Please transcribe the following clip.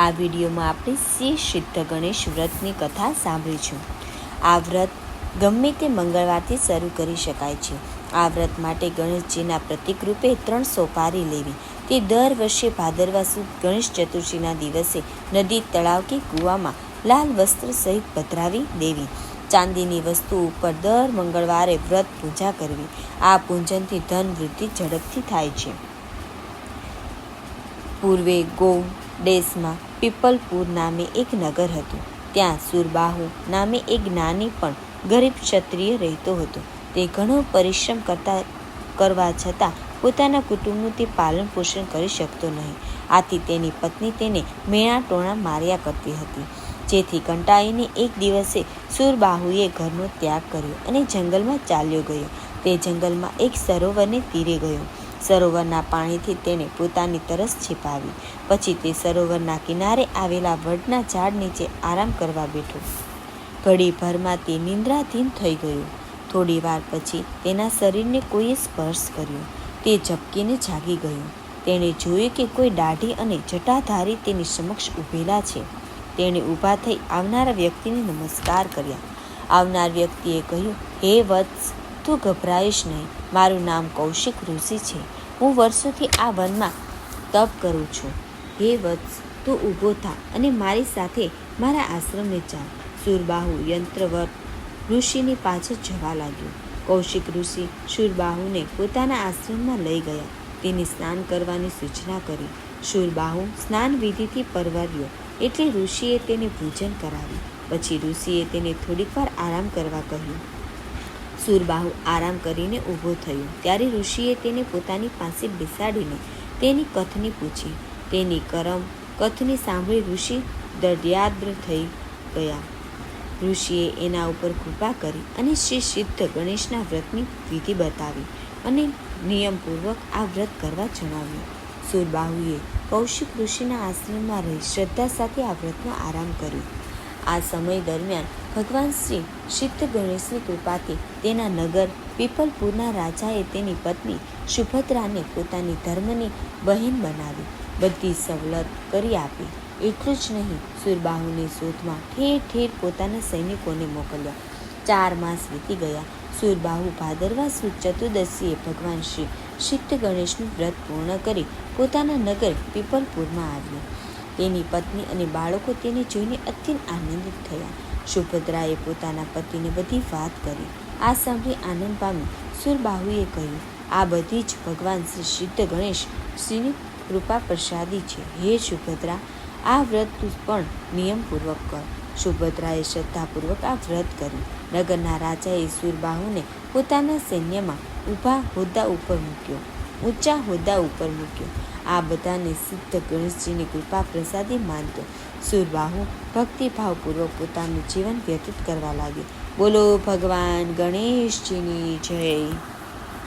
આ વિડીયોમાં આપણે શ્રી સિદ્ધ ગણેશ વ્રતની કથા સાંભળીશું. આ વ્રત ગમે તે મંગળવારથી શરૂ કરી શકાય છે. આ વ્રત માટે ગણેશજીના પ્રતિકરૂપે ત્રણ સોપારી લેવી. તે દર વર્ષે ભાદરવા સુદ ગણેશ ચતુર્થીના દિવસે નદી, તળાવ કે કૂવામાં લાલ વસ્ત્ર સહિત પધરાવી દેવી. ચાંદીની વસ્તુ ઉપર દર મંગળવારે વ્રત પૂજા કરવી. આ પૂજનથી ધન વૃદ્ધિ ઝડપથી થાય છે. પૂર્વે ગોવ દેશમાં પીપલપુર નામે એક નગર હતું. ત્યાં સુરબાહુ નામે એક જ્ઞાની પણ ગરીબ ક્ષત્રિય રહેતો હતો. તે ઘણો પરિશ્રમ કરતા, કરવા છતાં પોતાના કુટુંબનું તે પાલન પોષણ કરી શકતો નહીં. આથી તેની પત્ની તેને મેણા ટોણા માર્યા કરતી હતી, જેથી કંટાળીને એક દિવસે સુરબાહુએ ઘરનો ત્યાગ કર્યો અને જંગલમાં ચાલ્યો ગયો. તે જંગલમાં એક સરોવરને તીરે ગયો. સરોવરના પાણીથી તેણે પોતાની તરસ છીપાવી. પછી તે સરોવરના કિનારે આવેલા વડના ઝાડ નીચે આરામ કરવા બેઠો. ઘડીભરમાં તે નિંદ્રાધીન થઈ ગયો. થોડી વાર પછી તેના શરીરને કોઈએ સ્પર્શ કર્યો. તે ઝબકીને જાગી ગયો. તેણે જોયું કે કોઈ દાઢી અને જટાધારી તેની સમક્ષ ઊભેલા છે. તેણે ઊભા થઈ આવનારા વ્યક્તિને નમસ્કાર કર્યા. આવનાર વ્યક્તિએ કહ્યું, હે વત્સ તું ગભરાઈશ નહીં. મારું નામ કૌશિક ઋષિ છે. હું વર્ષોથી આ વનમાં તપ કરું છું. હે વત્સ, તું ઊભો થા અને મારી સાથે મારા આશ્રમે જા. સુરબાહુ યંત્રવત ઋષિની પાછળ જવા લાગ્યો. કૌશિક ઋષિ શુરબાહુને પોતાના આશ્રમમાં લઈ ગયા. તેને સ્નાન કરવાની સૂચના કરી. શુરબાહુ સ્નાન વિધિથી પરવર્યો એટલે ઋષિએ તેને ભોજન કરાવ્યું. પછી ઋષિએ તેને થોડીક વાર આરામ કરવા કહ્યું. સુરબાહુ આરામ કરીને ઊભો થયો. ત્યારે ઋષિએ તેને પોતાની પાસે બેસાડીને તેની કથની પૂછી. તેની કરમ કથની સાંભળી ઋષિ દર્યાદ્ર થઈ ગયા. ઋષિએ એના ઉપર કૃપા કરી અને શ્રી સિદ્ધ ગણેશના વ્રતની વિધિ બતાવી અને નિયમપૂર્વક આ વ્રત કરવા જણાવ્યું. સુરબાહુએ કૌશિક ઋષિના આશ્રમમાં રહી શ્રદ્ધા સાથે આ વ્રતનો આરામ કર્યો. આ સમય દરમિયાન ભગવાન શ્રી સિદ્ધ ગણેશની કૃપાથી તેના નગર પીપલપુરના રાજાએ તેની પત્ની સુભદ્રાને પોતાની ધર્મની બહેન બનાવી, બધી સવલત કરી આપી. એટલું જ નહીં, સુરબાહુની શોધમાં ઠેર ઠેર પોતાના સૈનિકોને મોકલ્યા. ચાર માસ વીતી ગયા. સુરબાહુ ભાદરવા સુદ ચતુર્દશીએ ભગવાન શ્રી સિદ્ધ ગણેશનું વ્રત પૂર્ણ કરી પોતાના નગર પીપલપુરમાં આવ્યો. તેની પત્ની અને બાળકો તેને જોઈને અત્યંત આનંદિત થયા. સુભદ્રાએ પોતાના પતિને બધી વાત કરી. આ સાંભળી આનંદ પામી. સુરબાહુએ કહ્યું, આ બધી જ ભગવાન શ્રી સિદ્ધ ગણેશ શ્રીની કૃપા પ્રસાદી છે. હે સુભદ્રા, આ વ્રત તું પણ નિયમપૂર્વક કર. સુભદ્રાએ શ્રદ્ધાપૂર્વક આ વ્રત કર્યું. નગરના રાજાએ સુરબાહુને પોતાના સૈન્યમાં ઊભા હોદ્દા ઉપર મૂક્યો. ઊંચા હોદ્દા ઉપર મૂક્યો. આ બધાને સિદ્ધ ગણેશજીની કૃપા પ્રસાદી માનતો. સુરબાહુ ભક્તિભાવપૂર્વક પોતાનું જીવન વ્યતીત કરવા લાગ્યો. બોલો ભગવાન ગણેશજીની જય.